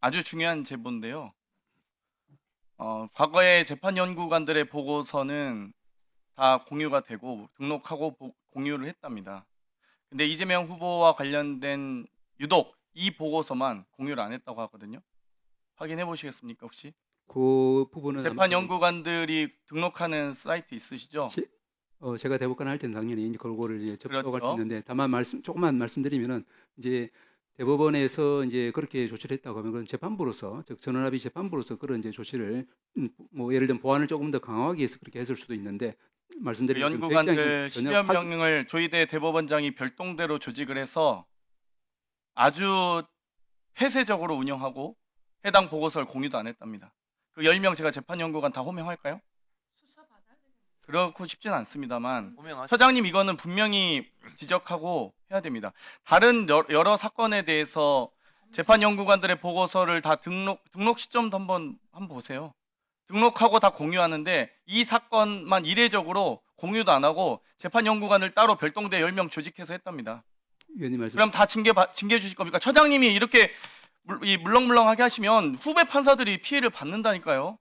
아주 중요한 제보인데요. 어, 과거에 재판 연구관들의 보고서는 다 공유가 되고 등록하고 보- 공유를 했답니다. 근데 이재명 후보와 관련된 유독 이 보고서만 공유를 안 했다고 하거든요. 확인해 보시겠습니까 혹시? 그 부분은 재판 연구관들이 등록하는 사이트 있으시죠? 제- 어, 제가 대법관 할 때는 당연히 이제 그거를 이제 접촉할 수 그렇죠. 있는데 다만 말씀 조금만 말씀드리면은 이제 대법원에서 이제 그렇게 조치를 했다고 하면 그건 재판부로서 즉 전원합의 재판부로서 그런 이제 조치를 음, 뭐 예를 들면 보안을 조금 더 강화하기 위해서 그렇게 했을 수도 있는데 말씀드린 저희 연구관들 입장에서는 10여 전혀 확- 명을 조희대 대법원장이 별동대로 조직을 해서 아주 폐쇄적으로 운영하고 해당 보고서를 공유도 안 했답니다. 그 10명 제가 재판 연구관 다 호명할까요? 그렇고 싶진 않습니다만 호명하시. 처장님 이거는 분명히 지적하고 해야 됩니다. 다른 여- 여러 사건에 대해서 재판 연구관들의 보고서를 다 등록 등록 시점도 한번 한번 보세요. 등록하고 다 공유하는데 이 사건만 이례적으로 공유도 안 하고 재판 연구관을 따로 별동대 10명 조직해서 했답니다. 위원님 말씀 그럼 다 징계 받- 징계 주실 겁니까? 처장님이 이렇게 물, 이 물렁물렁하게 하시면 후배 판사들이 피해를 받는다니까요.